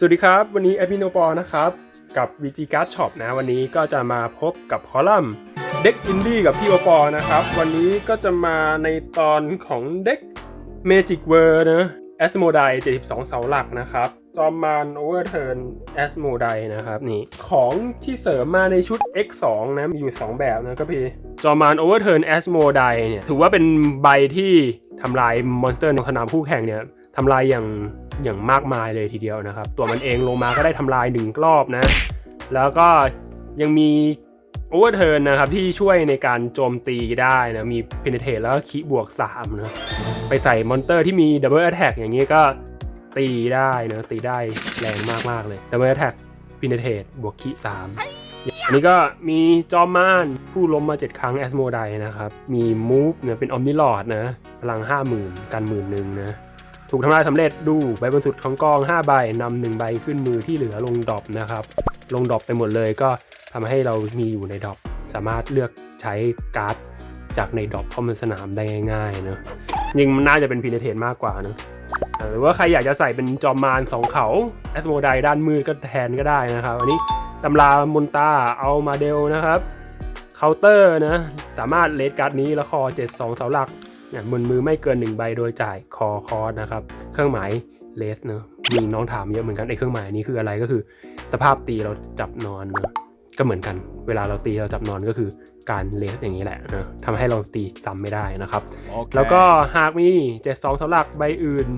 สวัสดีครับ วันนี้แอดมินโอปอนะครับ กับ VG Card Shop นะ วันนี้ก็จะมาพบกับคอลัมน์เด็กอินดี้กับพี่โอปอนะครับ วันนี้ก็จะมาในตอนของเด็ก Magic w o r นะ a s m o d i 72 เสาหลักนะครับ จอมมาน Overturn a s m o d i นะครับนี่ ของที่เสริมมาในชุด X2 นะ มีอยู่ 2 แบบนะก็พี่ จอมมาน Overturn a s m o d i เนี่ย ถือว่าเป็นใบที่ทำลายมอนสเตอร์ในสนามคู่แข่งเนี่ย ทำลายอย่างอย่างมากมายเลยทีเดียวนะครับ ตัวมันเองลงมาก็ได้ทำลายหนึ่งรอบนะ แล้วก็ยังมีโอเวอร์เทิร์นนะครับที่ช่วยในการโจมตีได้นะมี penetrate แล้วก็คีบวก3นะไปใส่มอนเตอร์ที่มี double attack อย่างนี้ก็ตีได้นะตีได้แรงมาก ๆ เลย double attack penetrate บวกคี3อันนี้ก็มีจอมมานผู้ล้มมา 7 ครั้ง a s m o d i นะครับ มี move เนี่ยเป็น omnilord นะ พลัง 50,000 กันหมื่นหนึ่งนะ ถูกทำลายสำเร็จดูใบบนสุดของกอง 5 ใบนำหนึ่งใบขึ้นมือที่เหลือลงดอปนะครับ ลงดอปไปหมดเลยก็ทำให้เรามีอยู่ในดอปสามารถเลือกใช้การ์ดจากในดอปเข้ามาสนามได้ง่ายๆเนอะยิงมันน่าจะเป็นพีเนเทนมากกว่าเนอะหรือว่าใครอยากจะใส่เป็นจอมมารสองเขาแอสโมไดด้านมือก็แทนก็ได้นะครับ อันนี้ตำรามนตาเอามาเดลนะครับเคาน์เตอร์นะ สามารถเลดการ์ดนี้ล้วคอ 72 เสาหลัก เนี่ยบนมือไม่เกิน 1 ใบโดยจ่ายคอคอร์สนะครับ เครื่องหมายเลสเนอะมีน้องถามเยอะเหมือนกันไอ้เครื่องหมายนี้คืออะไรก็คือ สภาพตีเราจับนอนเนอะก็เหมือนกัน เวลาเราตีเราจับนอนก็คือการเลสอย่างนี้แหละเนอะทำให้เราตีซ้ำไม่ได้นะครับ Okay. แล้วก็หากมี72เสาหลักใบอื่น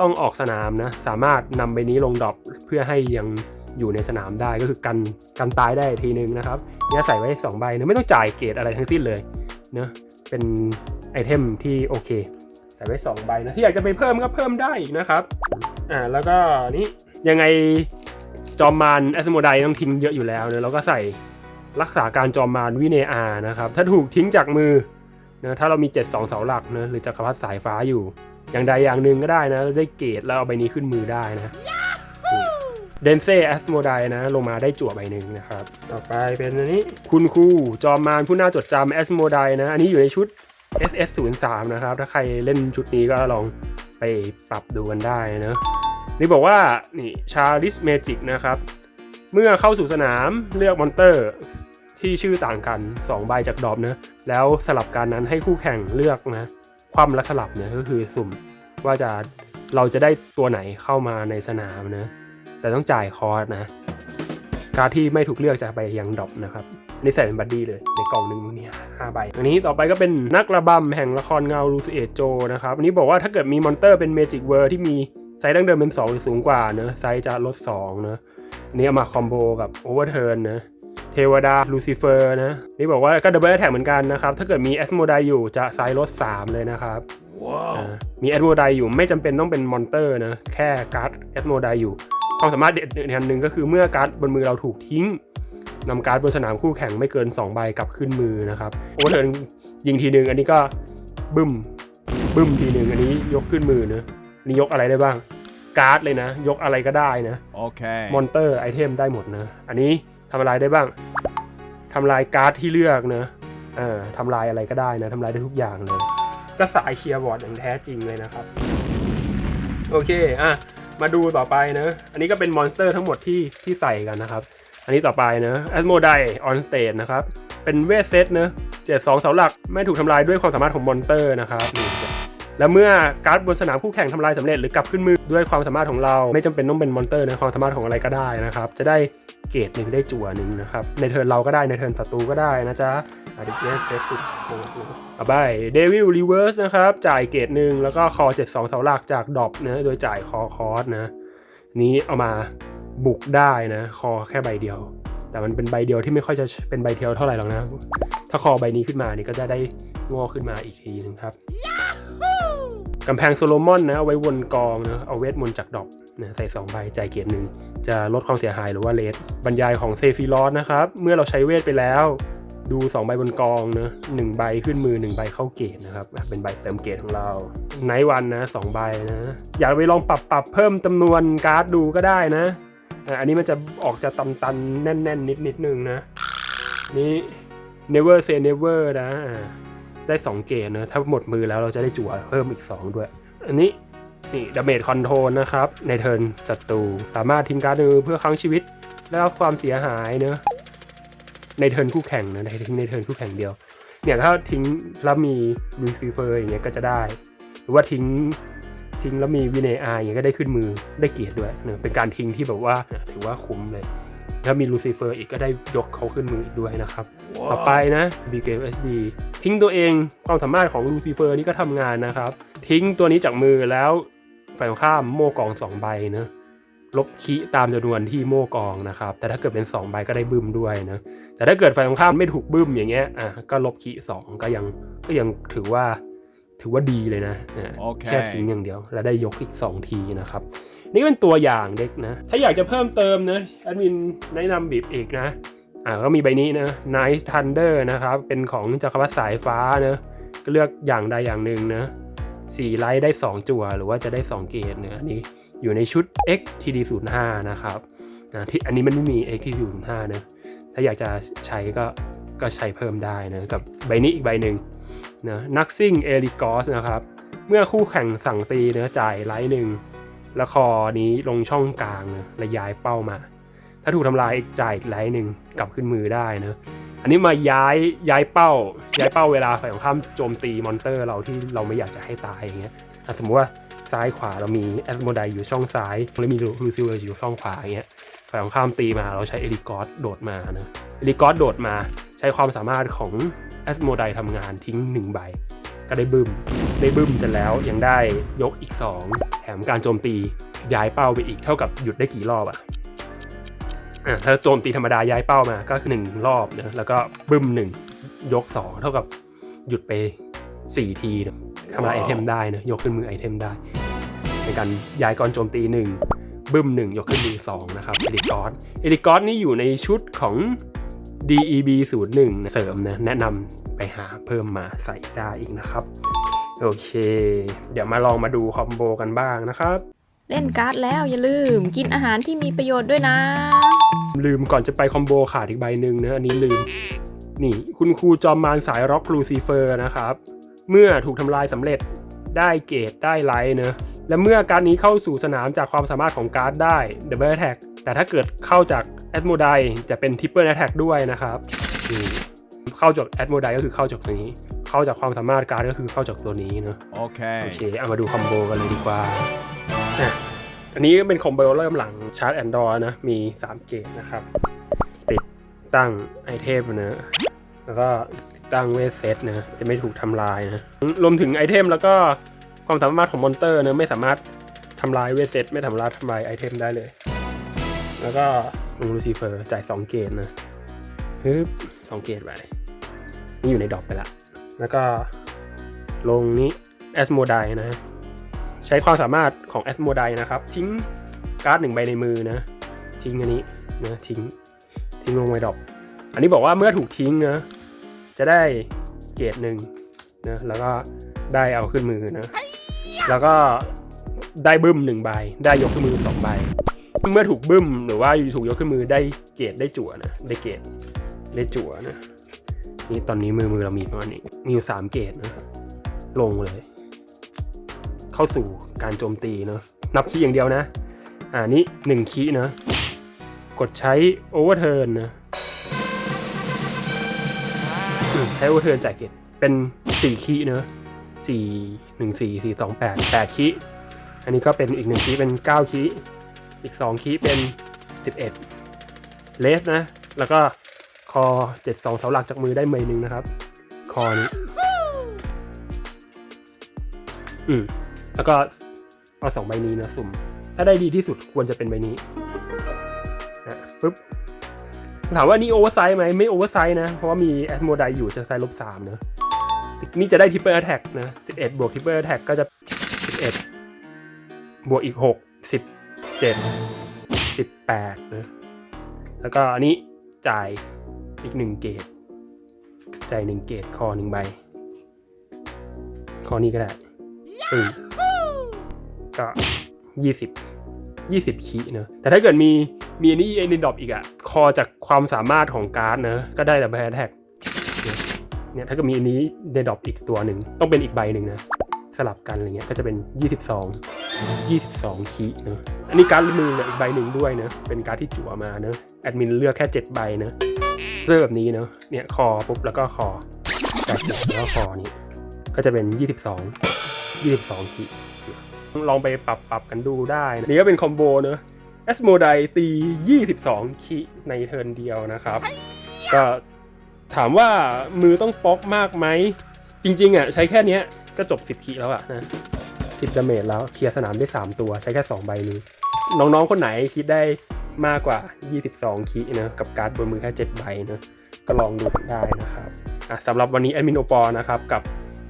ต้องออกสนามนะ สามารถนำใบนี้ลงดรอปเพื่อให้ยังอยู่ในสนามได้ก็คือกันกันตายได้ทีนึงนะครับเนี่ยใส่ไว้ 2 ใบนะไม่ต้องจ่ายเกรดอะไรทั้งสิ้นเลยเนอะเป็น ไอเทมที่โอเค ใส่ไว้ 2 ใบนะที่อยากจะไปเพิ่มก็เพิ่มได้อีกนะครับ อ่าแล้วก็นี่ยังไงจอมมารแอสโมไดต้องทิ้งเยอะอยู่แล้วเนะเราก็ใส่รักษาการจอมมารวิเนอานะครับ ถ้าถูกทิ้งจากมือนะถ้าเรามี 7 2 เสาหลักนะหรือจักรพรรดิสายฟ้าอยู่ อย่างใดอย่างหนึ่งก็ได้นะได้เกรดแล้วเอาใบนี้ขึ้นมือได้นะเดนเซ่แอสโมไดนะ ลงมาได้จั่วใบหนึ่งนะครับ ต่อไปเป็นอันนี้ คุณครูจอมมารผู้น่าจดจำแอสโมไดนะ อันนี้อยู่ในชุด SS 0 3 นะครับ ถ้าใครเล่นชุดนี้ก็ลองไปปรับดูกันได้นะนี่บอกว่า นี่ชาริสเมจิกนะครับ เมื่อเข้าสู่สนามเลือกมอนเตอร์ที่ชื่อต่างกัน 2 ใบจากดรอปนะแล้วสลับการนั้นให้คู่แข่งเลือกนะ ความและสลับเนี่ยก็คือสุ่มว่าจะเราจะได้ตัวไหนเข้ามาในสนามนะ แต่ต้องจ่ายคอร์สนะ การที่ไม่ถูกเลือกจะไปยังดอปนะครับ นี่ใส่เป็นบัดดี้เลยในกล่องหนึ่งเนี่ยห้าใบอันนี้ต่อไปก็เป็นนักระบำแห่งละครเงาลูซิเอโจนะครับอันนี้บอกว่าถ้าเกิดมีมอนเตอร์เป็นเมจิกเวอร์ที่มีไซส์ดั้งเดิมเป็น2หรือสูงกว่าเนะไซส์จะลด2เนะอันนี้เอามาคอมโบกับโอเวอร์เทิร์นนะเทวดาลูซิเฟอร์นะนี่บอกว่าก็ดับเบิลแท็กเหมือนกันนะครับ ถ้าเกิดมีแอสโมไดอยู่จะไซส์ลด 3 เลยนะครับ Whoa. อ่ามีแอดโมไดอยู่ไม่จำเป็นต้องเป็นมอนเตอร์นะแค่การ์ดแอดโมไดอยู่ความสามารถเด็ดอีกอันหนึ่งก็คือเมื่อการ์ดบนมือเราถูกทิ้ง นำการ์ดบนสนามคู่แข่งไม่เกิน 2 ใบกลับขึ้นมือนะครับโอเวอร์เทิร์นยิงทีหนึ่งอันนี้ก็บึ้มบึ้มทีหนึ่งอันนี้ยกขึ้นมือเนะอันนี่ยกอะไรได้บ้างการ์ดเลยนะ ยกอะไรก็ได้นะ Okay. มอนเตอร์ไอเทมได้หมดนะ อันนี้ทำอะไรได้บ้างทำลายการ์ดที่เลือกนะเออทำลายอะไรก็ได้นะทำลายได้ทุกอย่างเลย ก็สายเคลียร์บอร์ดอย่างแท้จริงเลยนะครับ โอเคอะมาดูต่อไปนะ อันนี้ก็เป็นมอนสเตอร์ทั้งหมดที่ที่ใส่กันนะครับ อันนี้ต่อไปนะ a s m o d i on stage นนะครับ เป็นเวทเซตเนะเจ็ดสองเสาหลักไม่ถูกทำลายด้วยความสามารถของมอนเตอร์นะครับแล้วเมื่อการ์ดบนสนามคู่แข่งทำลายสำเร็จหรือกลับขึ้นมือด้วยความสามารถของเราไม่จำเป็นต้องเป็นมอนเตอร์นะความสามารถของอะไรก็ได้นะครับ จะได้เกรดหนึ่งได้จั่วหนึ่งนะครับ ในเทิร์นเราก็ได้ในเทิร์นศัตรูก็ได้นะจ๊ะอาดิเกสเซฟสุดต่อไปเดวิลรีเวิร์สนะครับ จ่ายเกรดหนึ่งแล้วก็คอ 72 เสาหลักจากดอปนะโดยจ่ายคอคอร์สนะนี้เอามา บุกได้นะ คอแค่ใบเดียว แต่มันเป็นใบเดียวที่ไม่ค่อยจะเป็นใบเทียวเท่าไหร่หรอกนะ ถ้าคอใบนี้ขึ้นมานี่ก็จะได้งอขึ้นมาอีกทีหนึงครับกำแพงโซโลมอนนะเอาไว้วนกองนะเอาเวทมนต์จากดอกนะใส่2ใบจ่ายเกียรติหนึ่งจะลดความเสียหายหรือว่าเลสบรรยายของเซฟิลอสนะครับ เมื่อเราใช้เวทไปแล้ว ดู2ใบบนกองนะหนึ่งใบขึ้นมือ 1 ใบเข้าเกตนะครับอะเป็นใบเติมเกตของเราไนท์วันนะสองใบนะ อยากไปลองปรับปรับเพิ่มจำนวนการ์ดดูก็ได้นะ อันนี้มันจะออกจะตันตันๆ แน่นๆ นิดนิดนึงนะ นี่ never say never นะได้ 2 เกรดนะถ้าหมดมือแล้วเราจะได้จั่วเพิ่มอีก 2 ด้วย อันนี้นี่ดาเมจคอนโทรลนะครับ ในเทิร์นศัตรูสามารถทิ้งการ์ดมือเพื่อค้างชีวิต แล้วความเสียหายเนอะในเทิร์นคู่แข่งนะในทิ้งในเทิร์นคู่แข่งเดียว เนี่ยถ้าทิ้งแล้วมีรีฟิเฟอร์อย่างเงี้ยก็จะได้ หรือว่าทิ้ง ทิ้งแล้วมีวินัยอาอย่างเงี้ยก็ได้ขึ้นมือได้เกียรติด้วยเนอะเป็นการทิ้งที่แบบว่าถือว่าคุ้มเลย ถ้ามีลูซิเฟอร์อีกก็ได้ยกเขาขึ้นมืออีกด้วยนะครับ ต่อไปนะ b g m SD ทิ้งตัวเองความสามารถของลูซิเฟอร์นี่ก็ทำงานนะครับ ทิ้งตัวนี้จากมือแล้วฝ่ายตรงข้ามโม่กองสองใบนะลบคีตามจำนวนที่โม่กองนะครับ แต่ถ้าเกิดเป็น2ใบก็ได้บึ้มด้วยนะแต่ถ้าเกิดฝ่ายตรงข้ามไม่ถูกบึ้มอย่างเงี้ยอะก็ลบคีสองก็ยังก็ยังถือว่า ถือว่าดีเลยนะอะโอเคแค่ทิ้งอย่างเดียว แล้วได้ยกอีก 2 ทีนะครับ นี่ก็เป็นตัวอย่างเด็กนะ ถ้าอยากจะเพิ่มเติมนะแอดมินแนะนำบีบอีกนะ อ่าก็มีใบนี้นะ Nice Thunder นะครับ เป็นของจักรพรรดิสายฟ้านะก็เลือกอย่างใดอย่างหนึ่งนะสี่ไลท์ได้ 2 จั่ว หรือว่าจะได้ 2 เกตเนะอันนี้อยู่ในชุด X TD 0 5นะครับนะที่อันนี้มันไม่มี X TD 0 5นะถ้าอยากจะใช้ก็ก็ใช้เพิ่มได้นะกับใบนี้อีกใบหนึ่ง นะนักซิ่งเอลิกอสนะครับ เมื่อคู่แข่งสั่งตีเนื้อจ่ายไลท์หนึ่งแล้วคอนี้ลงช่องกลางนะและย้ายเป้ามา ถ้าถูกทำลายอีกจ่ายอีกไลท์หนึ่งกลับขึ้นมือได้นะอันนี้มาย้ายย้ายเป้า ย้ายเป้าเวลาฝ่ายของข้ามโจมตีมอนเตอร์เราที่เราไม่อยากจะให้ตายอย่างเงี้ยสมมติว่าซ้ายขวาเรามีแอสโมไดอยู่ช่องซ้ายแล้วมีลูซิลอยู่ช่องขวาอย่างเงี้ยฝ่ายของข้ามตีมาเราใช้เอลิกอสโดดมานะเอลิกอสโดดมาใช้ความสามารถของ อสโมไดทำงานทิ้งหนึ่งใบ ก็ได้บึ้ม ได้บึ้มเสร็จแล้วยังได้ยกอีก 2 แถมการโจมตีย้ายเป้าไปอีกเท่ากับหยุดได้กี่รอบอะ่ะถ้าโจมตีธรรมดาย้ายเป้ามาก็คือหนึ่งรอบนะแล้วก็บึ้มหนึ่งยก 2 เท่ากับหยุดไป 4 ทีนะทำลายไอเทมได้นะยกขึ้นมือไอเทมได้ ในการย้ายก่อนโจมตี 1บึ้ม1ยกขึ้นมือ2นะครับเอลิกอสเอลิกอสนี่อยู่ในชุดของ DEB 0 1เสริมนะแนะนำไปหาเพิ่มมาใส่ได้อีกนะครับ โอเค เดี๋ยวมาลองมาดูคอมโบกันบ้างนะครับ เล่นการ์ดแล้วอย่าลืมกินอาหารที่มีประโยชน์ด้วยนะ ลืมก่อนจะไปคอมโบขาดอีกใบหนึ่งนะอันนี้ลืม นี่คุณครูจอมมารสายร็อกลูซิเฟอร์นะครับ เมื่อถูกทำลายสำเร็จได้เกรดได้ไลท์เนะและเมื่อการดนี้เข้าสู่สนามจากความสามารถของการ์ดได้ Double Attack แต่ถ้าเกิดเข้าจากแอดโมไดจะเป็น Triple Attack ด้วยนะครับนี่เข้าจากแอดโมไดก็คือเข้าจากตัวนี้ เข้าจากความสามารถการ์ดก็คือเข้าจากตัวนี้เนอะโอเค Okay. เอามาดูคอมโบกันเลยดีกว่าอะอันนี้เป็นคอมโบเริ่มหลังชาร์จแอนดรอนะมี 3 เกจนะครับ ติดตั้งไอเทมนะแล้วก็ติดตั้งเวทเซตนะจะไม่ถูกทำลายนะรวมถึงไอเทมแล้วก็ความสามารถของมอนเตอร์นะไม่สามารถทำลายเวทเซตไม่สามารถทำลายไอเทมได้เลย แล้วก็ลงลูซิเฟอร์จ่าย2เกจนะฮึบสองเกจไปนี่อยู่ในดอกไปละ แล้วก็ลงนี้แอสโมไดนะใช้ความสามารถของแอสโมไดนะครับ ทิ้งการ์ดหนึ่งใบในมือนะ ทิ้งอันนี้นะทิ้งทิ้งลงไว้ดอปอันนี้บอกว่าเมื่อถูกทิ้งนะจะได้เกรดหนึ่งนะแล้วก็ได้เอาขึ้นมือนะ แล้วก็ได้บึ้มหนึ่งใบ ได้ยกขึ้นมือสองใบ เมื่อถูกบึ้มหรือว่าถูกยกขึ้นมือได้เกรดได้จั่วนะได้เกรดได้จั่วนะนี่ตอนนี้มือมือเรามีประมาณนี้มีอยู่สามเกรดนะลงเลย เข้าสู่การโจมตีเนาะนับคีย์อย่างเดียวนะ อ่านี้หนึ่งคีย์นะกดใช้โอเวอร์เทิร์นนะอืมใช้โอเวอร์เทิร์นจ่ายเกตเป็นสี่คีย์เนอะสี่หนึ่งสี่สี่สองแปดแปดคีย์อันนี้ก็เป็นอีกหนึ่งคีย์เป็นเก้าคีย์ อีกสองคีย์เป็นสิบเอ็ดเลสนะ แล้วก็คอเจ็ดสองเสาหลักจากมือได้เมย์หนึ่งนะครับ คอนี้ อืม แล้วก็เอาสองใบนี้นะสุ่ม ถ้าได้ดีที่สุดควรจะเป็นใบนี้อะปุ๊บถามว่านี่โอเวอร์ไซส์ไหมไม่โอเวอร์ไซส์นะ เพราะว่ามีแอดโมไดอยู่จะไซส์ลบสามนะนี่จะได้ทิปเปอร์แอทแทกนะสิบเอ็ดบวกทิปเปอร์แอทแทกก็จะสิบเอ็ดบวกอีกหกสิบ เจ็ดสิบแปดนะแล้วก็อันนี้จ่ายอีกหนึ่งเกตจ่ายหนึ่งเกตคอหนึ่งใบ คอนี้ก็ได้ปึ้ก็ยี่สิบยี่สิบคีเนอะแต่ถ้าเกิดมีมีอันนี้ไอ้ในดรอปอีกอะคอจากความสามารถของการ์ดเนอะก็ได้แต่แบทแท็กเนี่ยถ้าเกิดมีอันนี้ในดรอปอีกตัวหนึ่งต้องเป็นอีกใบหนึ่งนะ สลับกันอะไรเงี้ยก็จะเป็น 22 22คีเนอะอันนี้การดมือเนี่ยอีกใบหนึ่งด้วยเนอะเป็นการดที่จั่วมาเนอะแอดมินเลือกแค่ 7 ใบเนอะเลือกแบบนี้เนอะเนี่ยคอปุ๊บแล้วก็คอแตกแล้วก็คอนี่ก็จะเป็น 22 22คีลองไปปรับปรับกันดูได้นะนี่ก็เป็นคอมโบเนอะแอสโมไดตี 22 คีในเทิร์นเดียวนะครับ ก็ถามว่ามือต้องป๊อกมากไหม จริง ๆอะใช้แค่นี้ ก็จบ10คีแล้วอะนะ10ดาเมจแล้วเคลียร์สนามได้ 3 ตัวใช้แค่ 2 ใบนี้ น้องๆ คนไหนคิดได้มากกว่า 22 คีนะกับการ์ดบนมือแค่ 7 ใบนะก็ลองดูกันได้นะครับอะสำหรับวันนี้แอดมินโอปอนะครับกับ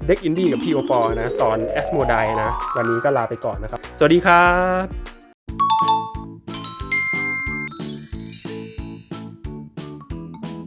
เด็กอินดี้กับพี่โอปอนะตอนแอสโมไดนะ วันนี้ก็ลาไปก่อนนะครับ สวัสดีครับ